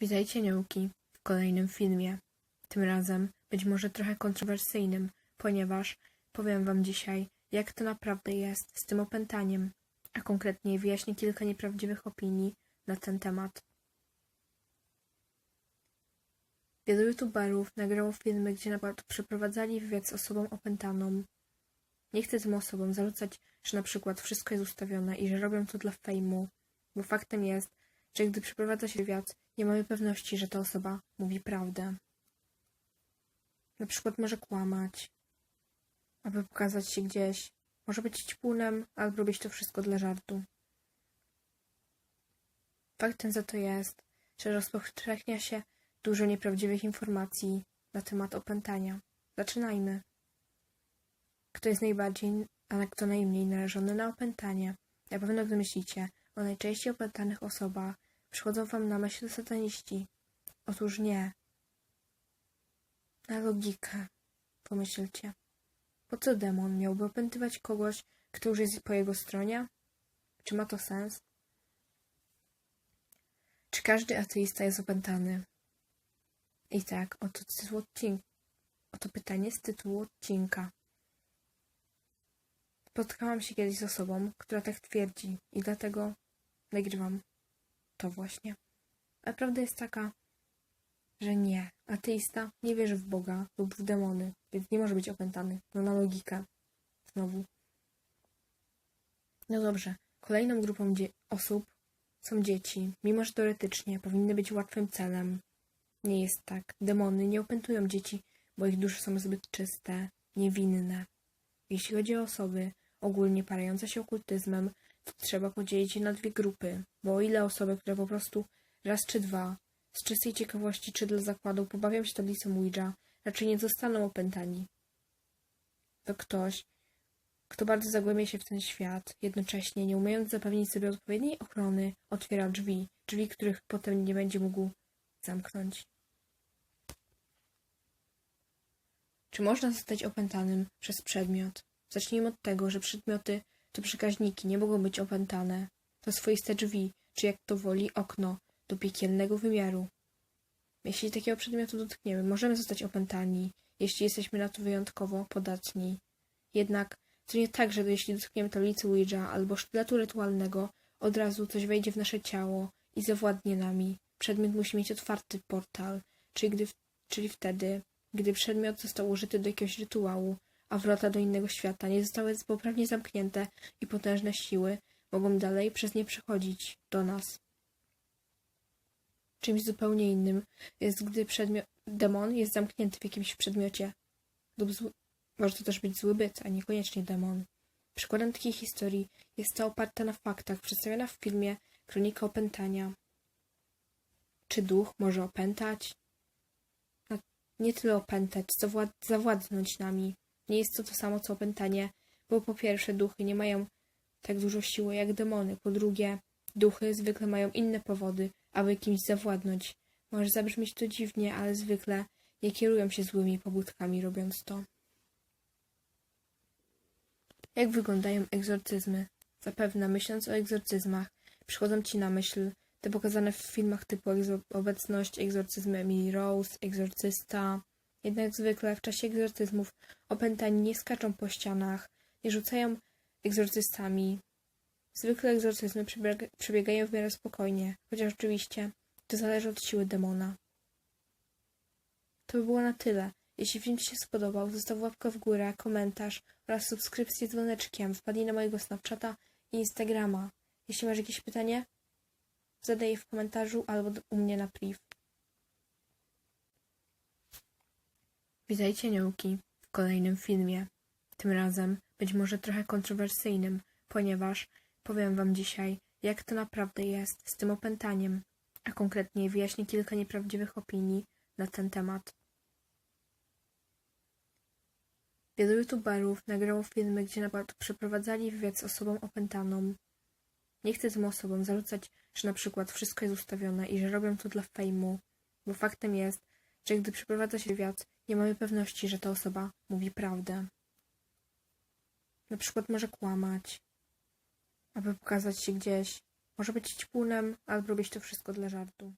Witajcie Niołki w kolejnym filmie. Tym razem być może trochę kontrowersyjnym, ponieważ powiem wam dzisiaj, jak to naprawdę jest z tym opętaniem, a konkretnie wyjaśnię kilka nieprawdziwych opinii na ten temat. Wielu youtuberów nagrało filmy, gdzie na przykład przeprowadzali wywiad z osobą opętaną. Nie chcę tym osobom zarzucać, że na przykład wszystko jest ustawione i że robią to dla fejmu, bo faktem jest, że gdy przeprowadza się wywiad, nie mamy pewności, że ta osoba mówi prawdę. Na przykład może kłamać, aby pokazać się gdzieś. Może być ćpunem, albo robić to wszystko dla żartu. Faktem za to jest, że rozpowszechnia się dużo nieprawdziwych informacji na temat opętania. Zaczynajmy. Kto jest najbardziej, a kto najmniej narażony na opętanie? Na pewno gdy myślicie o najczęściej opętanych osobach, przychodzą wam na myśl sataniści. Otóż nie. Na logikę, pomyślcie. Po co demon miałby opętywać kogoś, kto już jest po jego stronie? Czy ma to sens? Czy każdy ateista jest opętany? I tak, oto tytuł odcinka. Oto pytanie z tytułu odcinka. Spotkałam się kiedyś z osobą, która tak twierdzi i dlatego nagrywam to właśnie. A prawda jest taka, że nie. Ateista nie wierzy w Boga lub w demony, więc nie może być opętany. No na logikę. Znowu. No dobrze. Kolejną grupą osób są dzieci. Mimo, że teoretycznie powinny być łatwym celem. Nie jest tak. Demony nie opętują dzieci, bo ich dusze są zbyt czyste, niewinne. Jeśli chodzi o osoby ogólnie parające się okultyzmem, trzeba podzielić je na dwie grupy, bo o ile osoby, które po prostu raz czy dwa, z czystej ciekawości czy dla zakładu pobawią się tablicą Ouija, raczej nie zostaną opętani. To ktoś, kto bardzo zagłębia się w ten świat, jednocześnie nie umiejąc zapewnić sobie odpowiedniej ochrony, otwiera drzwi, drzwi, których potem nie będzie mógł zamknąć. Czy można zostać opętanym przez przedmiot? Zacznijmy od tego, że przedmioty to przekaźniki, nie mogą być opętane. To swoiste drzwi, czy jak to woli okno, do piekielnego wymiaru. Jeśli takiego przedmiotu dotkniemy, możemy zostać opętani, jeśli jesteśmy na to wyjątkowo podatni. Jednak to nie tak, że jeśli dotkniemy tablicy Ouija albo sztyletu rytualnego, od razu coś wejdzie w nasze ciało i zawładnie nami. Przedmiot musi mieć otwarty portal, czyli, gdy, czyli wtedy, gdy przedmiot został użyty do jakiegoś rytuału, a wrota do innego świata nie zostały poprawnie zamknięte i potężne siły mogą dalej przez nie przechodzić do nas. Czymś zupełnie innym jest, gdy demon jest zamknięty w jakimś przedmiocie. Lub może to też być zły byt, a niekoniecznie demon. Przykładem takiej historii jest ta oparta na faktach, przedstawiona w filmie Kronika Opętania. Czy duch może opętać? Nie tyle opętać, co wład zawładnąć nami. Nie jest to to samo co opętanie, bo po pierwsze duchy nie mają tak dużo siły jak demony, po drugie duchy zwykle mają inne powody, aby kimś zawładnąć. Może zabrzmieć to dziwnie, ale zwykle nie kierują się złymi pobudkami robiąc to. Jak wyglądają egzorcyzmy? Zapewne myśląc o egzorcyzmach, przychodzą ci na myśl te pokazane w filmach typu Obecność, egzorcyzmy Emily Rose, Egzorcysta. Jednak zwykle w czasie egzorcyzmów opętani nie skaczą po ścianach, nie rzucają egzorcystami. Zwykle egzorcyzmy przebiega- przebiegają w miarę spokojnie, chociaż oczywiście to zależy od siły demona. To by było na tyle. Jeśli film Ci się spodobał, zostaw łapkę w górę, komentarz oraz subskrypcję z dzwoneczkiem. Wpadnij na mojego Snapchata i Instagrama. Jeśli masz jakieś pytanie, zadaj je w komentarzu albo u mnie na priv. Witajcie Niołki w kolejnym filmie. Tym razem być może trochę kontrowersyjnym, ponieważ powiem Wam dzisiaj, jak to naprawdę jest z tym opętaniem, a konkretnie wyjaśnię kilka nieprawdziwych opinii na ten temat. Wielu youtuberów nagrało filmy, gdzie na przykład przeprowadzali wywiad z osobą opętaną. Nie chcę tym osobom zarzucać, że na przykład wszystko jest ustawione i że robią to dla fejmu, bo faktem jest, że gdy przeprowadza się wywiad, nie mamy pewności, że ta osoba mówi prawdę. Na przykład może kłamać, aby pokazać się gdzieś. Może być ćpunem, albo robić to wszystko dla żartu.